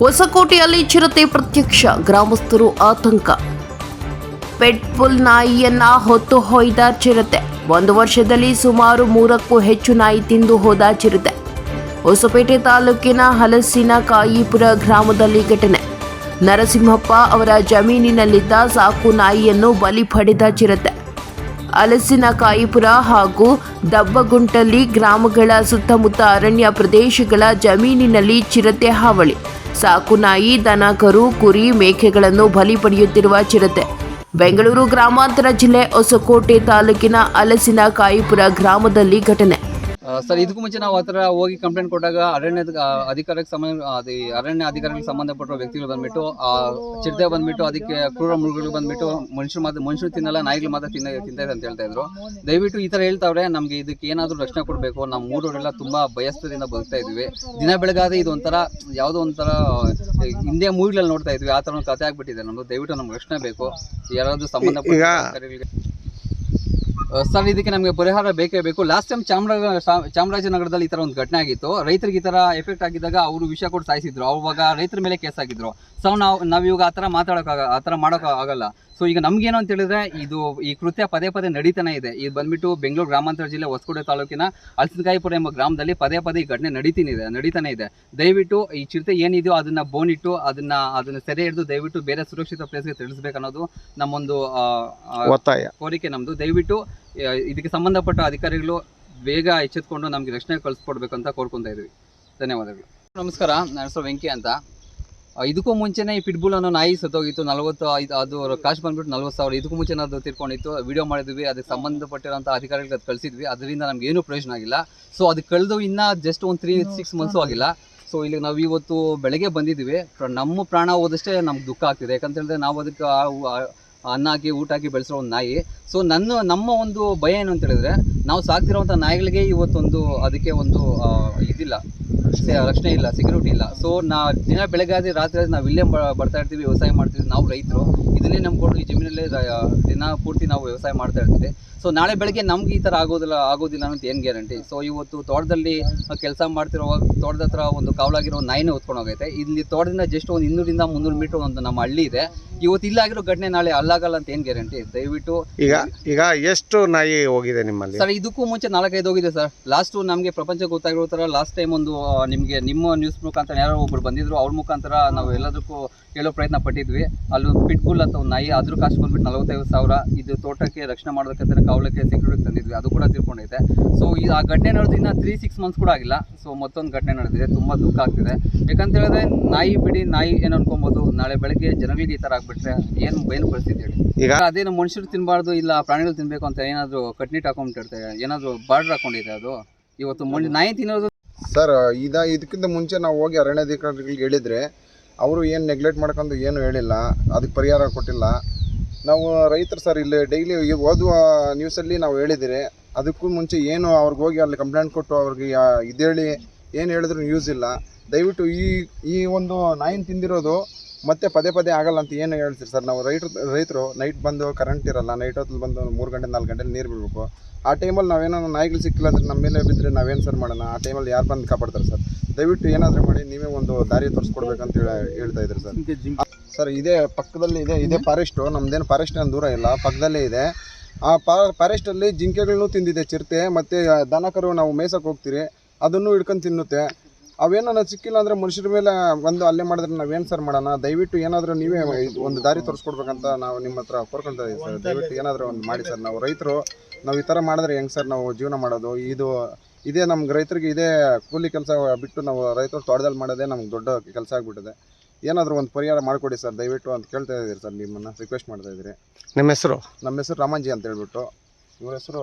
ಹೊಸಕೋಟೆಯಲ್ಲಿ ಚಿರತೆ ಪ್ರತ್ಯಕ್ಷ ಗ್ರಾಮಸ್ಥರು ಆತಂಕ. ಪೆಟ್ಬುಲ್ ನಾಯಿಯನ್ನ ಹೊತ್ತು ಹೊಯ್ದ ಚಿರತೆ. ಒಂದು ವರ್ಷದಲ್ಲಿ ಸುಮಾರು ಮೂರಕ್ಕೂ ಹೆಚ್ಚು ನಾಯಿ ತಿಂದು ಹೋದ ಚಿರತೆ. ಹೊಸಪೇಟೆ ತಾಲೂಕಿನ ಹಲಸಿನ ಕಾಯಿಪುರ ಗ್ರಾಮದಲ್ಲಿ ಘಟನೆ. ನರಸಿಂಹಪ್ಪ ಅವರ ಜಮೀನಿನಲ್ಲಿದ್ದ ಸಾಕು ನಾಯಿಯನ್ನು ಬಲಿ ಪಡೆದ ಚಿರತೆ. ಹಲಸಿನ ಕಾಯಿಪುರ ಹಾಗೂ ದಬ್ಬಗುಂಟಲ್ಲಿ ಗ್ರಾಮಗಳ ಸುತ್ತಮುತ್ತ ಅರಣ್ಯ ಪ್ರದೇಶಗಳ ಜಮೀನಿನಲ್ಲಿ ಚಿರತೆ ಹಾವಳಿ. ಸಾಕು ನಾಯಿ, ದನ, ಕರು, ಕುರಿ, ಮೇಕೆಗಳನ್ನು ಬಲಿ ಪಡೆಯುತ್ತಿರುವ ಚಿರತೆ. ಬೆಂಗಳೂರು ಗ್ರಾಮಾಂತರ ಜಿಲ್ಲೆ ಹೊಸಕೋಟೆ ತಾಲೂಕಿನ ಹಲಸಿನ ಕಾಯಿಪುರ ಗ್ರಾಮದಲ್ಲಿ ಘಟನೆ. ಸರ್ ಇದಕ್ಕೂ ಮುಂಚೆ ನಾವು ಆ ಥರ ಹೋಗಿ ಕಂಪ್ಲೇಂಟ್ ಕೊಟ್ಟಾಗ ಅರಣ್ಯ ಅಧಿಕಾರಕ್ಕೆ ಸಂಬಂಧ ಅದೇ ಅರಣ್ಯ ಅಧಿಕಾರಿಗಳಿಗೆ ಸಂಬಂಧಪಟ್ಟ ವ್ಯಕ್ತಿಗಳು ಬಂದ್ಬಿಟ್ಟು ಆ ಚಿರತೆ ಬಂದ್ಬಿಟ್ಟು ಅದಕ್ಕೆ ಕ್ರೂರ ಮೃಗಗಳು ಬಂದ್ಬಿಟ್ಟು ಮನುಷ್ಯರು ಮಾತ್ರ ಮನುಷ್ಯರು ತಿನ್ನಲ್ಲ ನಾಯಿಗಳು ಮಾತ್ರ ತಿನ್ನ ತಿಂತೈತೆ ಅಂತ ಹೇಳ್ತಾ ಇದ್ರು. ದಯವಿಟ್ಟು ಈ ಥರ ಹೇಳ್ತಾವ್ರೆ ನಮಗೆ ಇದಕ್ಕೆ ಏನಾದರೂ ರಕ್ಷಣೆ ಕೊಡಬೇಕು. ನಮ್ಮ ಊರವರೆಲ್ಲ ತುಂಬಾ ಭಯಸ್ಥದಿಂದ ಬದುಕ್ತಾ ಇದ್ವಿ. ದಿನ ಬೆಳಗಾದ್ರೆ ಇದು ಒಂಥರ ಯಾವುದೋ ಒಂಥರ ಹಿಂದೆ ಮೂವಿಗಳಲ್ಲಿ ನೋಡ್ತಾ ಇದ್ವಿ. ಆ ಥರ ಒಂದು ಕಥೆ ಆಗ್ಬಿಟ್ಟಿದೆ ನಮ್ಮದು ದಯವಿಟ್ಟು ನಮ್ಗೆ ರಕ್ಷಣೆ ಬೇಕು. ಯಾರಾದ್ರೂ ಸಂಬಂಧಪಟ್ಟ ಸರ್ ಇದಕ್ಕೆ ನಮಗೆ ಪರಿಹಾರ ಬೇಕೇ ಬೇಕು. ಲಾಸ್ಟ್ ಟೈಮ್ ಚಾಮರಾಜ ಚಾಮರಾಜನಗರದಲ್ಲಿ ಈ ಥರ ಒಂದು ಘಟನೆ ಆಗಿತ್ತು. ರೈತರಿಗೆ ಈ ತರ ಎಫೆಕ್ಟ್ ಆಗಿದ್ದಾಗ ಅವರು ವಿಷ ಕೊಟ್ಟು ಸಾಯಿಸಿದ್ರು. ಅವಾಗ ರೈತರ ಮೇಲೆ ಕೇಸ್ ಆಗಿದ್ರು. ಸೊ ನಾವು ನಾವು ಇವಾಗ ಆ ಥರ ಮಾತಾಡೋಕ್ಕಾಗ ಆ ಥರ ಮಾಡೋಕ್ಕಾಗಲ್ಲ ಆಗಲ್ಲ. ಸೊ ಈಗ ನಮ್ಗೇನು ಅಂತ ಹೇಳಿದ್ರೆ ಇದು ಈ ಕೃತ್ಯ ಪದೇ ಪದೇ ನಡೀತಾನೆ ಇದೆ. ಇದು ಬಂದ್ಬಿಟ್ಟು ಬೆಂಗಳೂರು ಗ್ರಾಮಾಂತರ ಜಿಲ್ಲೆ ಹೊಸಕೋಟೆ ತಾಲೂಕಿನ ಹಲಸಿನಕಾಯಿಪುರ ಎಂಬ ಗ್ರಾಮದಲ್ಲಿ ಪದೇ ಪದೇ ಈ ಘಟನೆ ನಡೀತೀನಿ ಇದೆ ನಡೀತಾನೆ ಇದೆ. ದಯವಿಟ್ಟು ಈ ಚಿರತೆ ಏನಿದೆಯೋ ಅದನ್ನ ಬೋನಿಟ್ಟು ಅದನ್ನ ಅದನ್ನ ಸೆರೆ ಹಿಡಿದು ದಯವಿಟ್ಟು ಬೇರೆ ಸುರಕ್ಷಿತ ಪ್ಲೇಸ್ಗೆ ತಿಳಿಸ್ಬೇಕನ್ನೋದು ನಮ್ಮೊಂದು ಒತ್ತಾಯ. ಕೋರಿಕೆ ನಮ್ಮದು ದಯವಿಟ್ಟು ಇದಕ್ಕೆ ಸಂಬಂಧಪಟ್ಟ ಅಧಿಕಾರಿಗಳು ಬೇಗ ಎಚ್ಚೆತ್ಕೊಂಡು ನಮಗೆ ರಕ್ಷಣೆ ಕಳಿಸ್ಕೊಡ್ಬೇಕು ಅಂತ ಕೋರ್ಕೊತಾ ಇದ್ವಿ. ಧನ್ಯವಾದಗಳು. ನಮಸ್ಕಾರ ನನ್ನ ಹೆಸರು ವೆಂಕಿ ಅಂತ. ಇದಕ್ಕೂ ಮುಂಚೆನೇ ಈ ಪಿಟ್ಬುಲ್ ಅನ್ನೋ ನಾಯಿ ಸತ್ತೋಗಿತ್ತು. ನಲವತ್ತು ಐದು ಅದು ಕಾಸ್ಟ್ ಬಂದ್ಬಿಟ್ಟು ನಲ್ವತ್ತು ಸಾವಿರ. ಇದಕ್ಕೂ ಮುಂಚೆ ಅದು ತಿರ್ಕೊಂಡಿತ್ತು. ವಿಡಿಯೋ ಮಾಡಿದ್ವಿ ಅದಕ್ಕೆ ಸಂಬಂಧಪಟ್ಟಿರೋಂಥ ಅಧಿಕಾರಿಗಳಿಗೆ ಅದು ಕಳಿಸಿದ್ವಿ. ಅದರಿಂದ ನಮ್ಗೆ ಏನೂ ಪ್ರಯೋಜನ ಆಗಿಲ್ಲ. ಸೊ ಅದು ಕಳೆದು ಇನ್ನೂ ಜಸ್ಟ್ ಒಂದು ತ್ರೀ ಸಿಕ್ಸ್ ಮಂತ್ಸು ಆಗಿಲ್ಲ. ಸೊ ಇಲ್ಲಿ ನಾವು ಇವತ್ತು ಬೆಳಗ್ಗೆ ಬಂದಿದ್ದೀವಿ. ನಮ್ಮ ಪ್ರಾಣ ಹೋದಷ್ಟೇ ನಮ್ಗೆ ದುಃಖ ಆಗ್ತಿದೆ. ಯಾಕಂತ ಹೇಳಿದ್ರೆ ನಾವು ಅದಕ್ಕೆ ಅನ್ನ ಹಾಕಿ ಊಟ ಹಾಕಿ ಬೆಳೆಸಿರೋ ಒಂದು ನಾಯಿ. ಸೊ ನನ್ನ, ನಮ್ಮ ಒಂದು ಭಯ ಏನು ಅಂತ ಹೇಳಿದ್ರೆ, ನಾವು ಸಾಕ್ತಿರೋವಂಥ ನಾಯಿಗಳಿಗೆ ಇವತ್ತೊಂದು, ಅದಕ್ಕೆ ಒಂದು ಇದಿಲ್ಲ. ರಕ್ಷಣೆ ಇಲ್ಲ. ಸೆಕ್ಯೂರಿಟಿ ಇಲ್ಲ ಸೊ ನಾ ದಿನ ಬೆಳಗ್ಗೆ ಆದ್ರೆ ರಾತ್ರಿ ಆದ್ರೆ ನಾವು ಇಲ್ಲೇ ಬರ್ತಾ ಇರ್ತೀವಿ ವ್ಯವಸಾಯ ಮಾಡ್ತೀವಿ ನಾವು ರೈತರು. ಇದನ್ನೇ ನಂಬ್ಕೊಂಡು ಈ ಜಮೀನಲ್ಲೇ ದಿನ ಪೂರ್ತಿ ನಾವು ವ್ಯವಸಾಯ ಮಾಡ್ತಾ ಇರ್ತೀವಿ. ಸೊ ನಾಳೆ ಬೆಳಗ್ಗೆ ನಮ್ಗೆ ಈ ಥರ ಆಗೋದಿಲ್ಲ ಆಗೋದಿಲ್ಲ ಅಂತ ಏನು ಗ್ಯಾರಂಟಿ ಸೊ ಇವತ್ತು ತೋಟದಲ್ಲಿ ಕೆಲಸ ಮಾಡ್ತಿರುವಾಗ ತೋಟದ ಹತ್ರ ಒಂದು ಕಾವಲಾಗಿರೋ ನಾಯಿನೇ ಹೊತ್ಕೊಂಡು ಹೋಗೈತೆ. ಇಲ್ಲಿ ತೋಟದಿಂದ ಜಸ್ಟ್ ಒಂದು ಇನ್ನೂರಿಂದ ಮುನ್ನೂರು ಮೀಟರ್ ಒಂದು ನಮ್ಮ ಹಳ್ಳಿ ಇದೆ. ಇವತ್ತು ಇಲ್ಲಾಗಿರೋ ಘಟನೆ ನಾಳೆ ಅಲ್ಲಾಗಲ್ಲ ಅಂತ ಏನು ಗ್ಯಾರಂಟಿ ದಯವಿಟ್ಟು ಈಗ ಈಗ ಎಷ್ಟು ನಾಯಿ ಹೋಗಿದೆ ನಿಮ್ಮಲ್ಲಿ? ಸರ್ ಇದಕ್ಕೂ ಮುಂಚೆ ನಾಲ್ಕೈದು ಹೋಗಿದೆ ಸರ್. ಲಾಸ್ಟು ನಮಗೆ ಪ್ರಪಂಚ ಗೊತ್ತಾಗಿರೋ ಥರ ಲಾಸ್ಟ್ ಟೈಮ್ ಒಂದು ನಿಮಗೆ ನಿಮ್ಮ ನ್ಯೂಸ್ ಮುಖಾಂತರ ಯಾರೋ ಒಬ್ರು ಬಂದಿದ್ರು ಅವ್ರ ಮುಖಾಂತರ ನಾವು ಎಲ್ಲದಕ್ಕೂ ಹೇಳೋ ಪ್ರಯತ್ನ ಪಟ್ಟಿದ್ವಿ. ಅಲ್ಲಿ ಪಿಟ್ಬುಲ್ ಅಂತ ಒಂದು ನಾಯಿ ಅದ್ರ ಕಾಸ್ಟ್ ಬಂದ್ಬಿಟ್ಟು ನಲವತ್ತೈದು ಸಾವಿರ ಇದು ತೋಟಕ್ಕೆ ರಕ್ಷಣೆ ಮಾಡೋದಕ್ಕೆ ಕಾವಲಕ್ಕೆ ಸೆಕ್ಯೂರಿಟಿ ತಂದಿದ್ವಿ. ಅದು ಕೂಡ ತಿಳ್ಕೊಂಡೈತೆ ಸೊ ಈ ಆ ಘಟನೆ ನಡೆದು ಇನ್ನೂ ತ್ರೀ ಸಿಕ್ಸ್ ಮಂತ್ಸ್ ಕೂಡ ಆಗಿಲ್ಲ. ಸೊ ಮತ್ತೊಂದು ಘಟನೆ ನಡೆದಿದೆ. ತುಂಬ ದುಃಖ ಆಗ್ತಿದೆ. ಯಾಕಂತ ಹೇಳಿದ್ರೆ ನಾಯಿ ಬಿಡಿ ನಾಯಿ ಏನು ಅನ್ಕೊಬೋದು? ನಾಳೆ ಬೆಳಗ್ಗೆ ಜನಗಳಿಗೆ ಈ ಥರ ಆಗಿಬಿಟ್ರೆ ಏನು ಏನು ಪರಿಸ್ಥಿತಿ ಹೇಳಿ? ಈಗ ಅದೇನು ಮನುಷ್ಯರು ತಿನ್ನಬಾರ್ದು ಇಲ್ಲ ಪ್ರಾಣಿಗಳು ತಿನ್ನಬೇಕು ಅಂತ ಏನಾದರೂ ಕಟ್ನಿಟ್ ಹಾಕೊಂಡ್ಬಿಟ್ಟಿರ್ತೇವೆ ಏನಾದರೂ ಬಾರ್ಡರ್ ಹಾಕೊಂಡಿದೆ ಅದು? ಇವತ್ತು ನಾಯಿ ತಿನ್ನೋದು ಸರ್, ಇದ ಇದಕ್ಕಿಂತ ಮುಂಚೆ ನಾವು ಹೋಗಿ ಅರಣ್ಯಾಧಿಕಾರಿಗಳಿಗೆ ಹೇಳಿದರೆ, ಅವರು ಏನು ನೆಗ್ಲೆಕ್ಟ್ ಮಾಡ್ಕೊಂಡು ಏನು ಹೇಳಿಲ್ಲ, ಅದಕ್ಕೆ ಪರಿಹಾರ ಕೊಟ್ಟಿಲ್ಲ. ನಾವು ರೈತರು ಸರ್, ಇಲ್ಲಿ ಡೈಲಿ ಓದುವ ನ್ಯೂಸಲ್ಲಿ ನಾವು ಹೇಳಿದ್ದೀರಿ ಅದಕ್ಕೂ ಮುಂಚೆ ಏನು ಅವ್ರಿಗೆ ಹೋಗಿ ಅಲ್ಲಿ ಕಂಪ್ಲೇಂಟ್ ಕೊಟ್ಟು ಅವ್ರಿಗೆ ಯಾ- ಇದೇಳಿ ಏನು ಹೇಳಿದ್ರು ಯೂಸ್ ಇಲ್ಲ. ದಯವಿಟ್ಟು ಈ ಈ ಒಂದು ನಾಯಿನ ತಿಂದಿರೋದು ಮತ್ತೆ ಪದೇ ಪದೇ ಆಗಲ್ಲ ಅಂತ ಏನು ಹೇಳ್ತೀರಿ ಸರ್? ನಾವು ರೈತರು ರೈತರು ನೈಟ್ ಬಂದು ಕರೆಂಟ್ ಇರಲ್ಲ ನೈಟ್ ಹೊತ್ತಲ್ಲಿ ಬಂದು ಮೂರು ಗಂಟೆ ನಾಲ್ಕು ಗಂಟೆ ನೀರು ಬಿಡಬೇಕು. ಆ ಟೈಮಲ್ಲಿ ನಾವೇನೋ ನಾಯಿಗಳು ಸಿಕ್ಕಿಲ್ಲ ಅಂದರೆ ನಮ್ಮ ಮೇಲೆ ಬಿದ್ದರೆ ನಾವೇನು ಸರ್ ಮಾಡೋಣ? ಆ ಟೈಮಲ್ಲಿ ಯಾರು ಬಂದು ಕಾಪಾಡ್ತಾರೆ ಸರ್ ದಯವಿಟ್ಟು ಏನಾದರೂ ಮಾಡಿ ನೀವೇ ಒಂದು ದಾರಿ ತೋರಿಸ್ಕೊಡ್ಬೇಕಂತ ಹೇಳಿ ಹೇಳ್ತಾ ಇದ್ದೀರಿ ಸರ್ ಸರ್ ಇದೇ ಪಕ್ಕದಲ್ಲಿ ಇದೆ ಇದೇ ಫಾರೆಸ್ಟು ನಮ್ಮದೇನು ಫಾರೆಸ್ಟ್ ಏನು ದೂರ ಇಲ್ಲ ಪಕ್ಕದಲ್ಲೇ ಇದೆ. ಆ ಫಾರೆಸ್ಟಲ್ಲಿ ಜಿಂಕೆಗಳನ್ನು ತಿಂದಿದೆ ಚಿರತೆ ಮತ್ತು ದನಕರು ನಾವು ಮೇಸಕ್ಕೆ ಹೋಗ್ತೀರಿ ಅದನ್ನು ಹಿಡ್ಕೊಂಡು ತಿನ್ನುತ್ತೆ. ಅವೇನೋ ಸಿಕ್ಕಿಲ್ಲ ಅಂದರೆ ಮನುಷ್ಯರ ಮೇಲೆ ಬಂದು ಅಲ್ಲೇ ಮಾಡಿದ್ರೆ ನಾವೇನು ಸರ್ ಮಾಡೋಣ? ದಯವಿಟ್ಟು ಏನಾದರೂ ನೀವೇ ಒಂದು ದಾರಿ ತೋರಿಸ್ಕೊಡ್ಬೇಕಂತ ನಾವು ನಿಮ್ಮ ಹತ್ರ ಕೋರ್ಕೊಳ್ತಾ ಇದ್ದೀವಿ ಸರ್ ದಯವಿಟ್ಟು ಏನಾದರೂ ಒಂದು ಮಾಡಿ ಸರ್ ನಾವು ರೈತರು ನಾವು ಈ ಥರ ಮಾಡಿದ್ರೆ ಹೆಂಗೆ ಸರ್ ನಾವು ಜೀವನ ಮಾಡೋದು? ಇದು ಇದೇ ನಮ್ಗೆ ರೈತರಿಗೆ ಇದೇ ಕೂಲಿ ಕೆಲಸ ಬಿಟ್ಟು ನಾವು ರೈತರು ತೋಟದಲ್ಲಿ ಮಾಡೋದೇ ನಮ್ಗೆ ದೊಡ್ಡ ಕೆಲಸ ಆಗಿಬಿಟ್ಟಿದೆ. ಏನಾದರೂ ಒಂದು ಪರಿಹಾರ ಮಾಡಿಕೊಡಿ ಸರ್ ದಯವಿಟ್ಟು ಅಂತ ಕೇಳ್ತಾ ಇದ್ದೀರಿ ಸರ್ ನಿಮ್ಮನ್ನು ರಿಕ್ವೆಸ್ಟ್ ಮಾಡ್ತಾ ಇದ್ದೀರಿ. ನಿಮ್ಮ ಹೆಸರು? ನಮ್ಮ ಹೆಸರು ರಾಮಾಂಜಿ ಅಂತ ಹೇಳ್ಬಿಟ್ಟು. ಇವ್ರ ಹೆಸರು